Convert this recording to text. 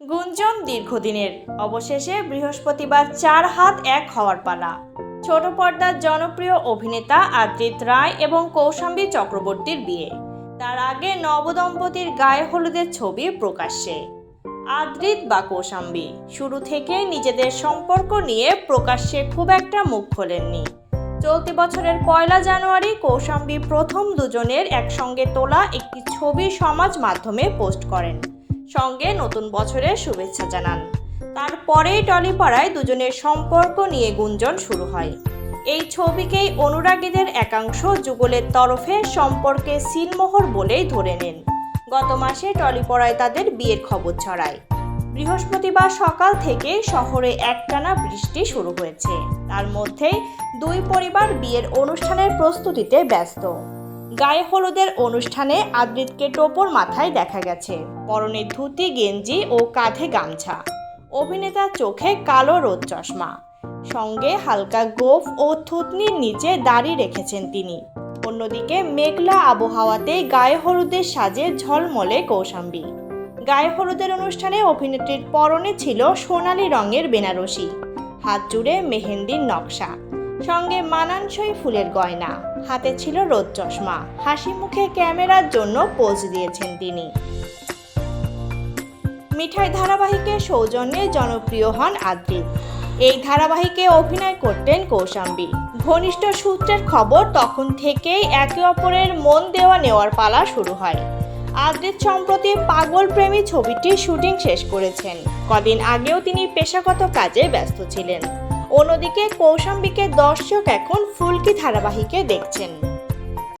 গুঞ্জন দীর্ঘদিনের। অবশেষে বৃহস্পতিবার চার হাত এক হওয়ার পালা। ছোট পর্দার জনপ্রিয় অভিনেতা আদ্রিত রায় এবং কৌশাম্বী চক্রবর্তীর বিয়ে। তার আগে নবদম্পতির গায়ে হলুদের ছবি প্রকাশ্যে। আদ্রিত বা কৌশাম্বী, শুরু থেকে নিজেদের সম্পর্ক নিয়ে প্রকাশ্যে খুব একটা মুখ খোলেননি। চলতি বছরের পয়লা জানুয়ারি কৌশাম্বী প্রথম দুজনের একসঙ্গে তোলা একটি ছবি সমাজ মাধ্যমে পোস্ট করেন। সঙ্গে নতুন বছরের শুভেচ্ছা জানান। তারপরেই টলিপাড়ায় দুজনের সম্পর্ক নিয়ে গুঞ্জন শুরু হয়। এই ছবিকেই অনুরাগীদের একাংশ যুগলের তরফে সম্পর্কে সিলমোহর বলেই ধরে নেন। গত মাসে টলিপাড়ায় তাদের বিয়ের খবর ছড়ায়। বৃহস্পতিবার সকাল থেকে শহরে একটানা বৃষ্টি শুরু হয়েছে। তার মধ্যেই দুই পরিবার বিয়ের অনুষ্ঠানের প্রস্তুতিতে ব্যস্ত। গায়ে হলুদের অনুষ্ঠানে আদ্রিতকে টোপর মাথায় দেখা গেছে। পরনে ধুতি, গেঞ্জি ও কাঁধে গামছা। অভিনেতার চোখে কালো রোদ চশমা। সঙ্গে হালকা গোফ ও থুতনির নিচে দাড়ি রেখেছেন তিনি। অন্যদিকে মেঘলা আবহাওয়াতে গায়ে হলুদের সাজে ঝলমলে কৌশাম্বী। গায়ে হলুদের অনুষ্ঠানে অভিনেত্রীর পরনে ছিল সোনালি রঙের বেনারসি। হাত জুড়ে মেহেন্দির নকশা। সঙ্গে মানানসই ফুলের গয়না। হাতে ছিল রোদ চশমা। হাসি মুখে ক্যামেরার জন্য পোজ দিয়েছেন তিনি। মিঠাই ধারাবাহিকে সৌজন্যে জনপ্রিয় হন আদ্রিত এই ধারাবাহিকে অভিনয় করতেন কৌশাম্বী। ঘনিষ্ঠ সূত্রের খবর, তখন থেকেই একে অপরের মন দেওয়া নেওয়ার পালা শুরু হয়। আদ্রিত সম্প্রতি পাগল প্রেমী ছবিটির শুটিং শেষ করেছেন। কদিন আগেও তিনি পেশাগত কাজে ব্যস্ত ছিলেন। অন্যদিকে কৌশাম্বিকে দর্শক এখন ফুলকি ধারাবাহিকে দেখছেন।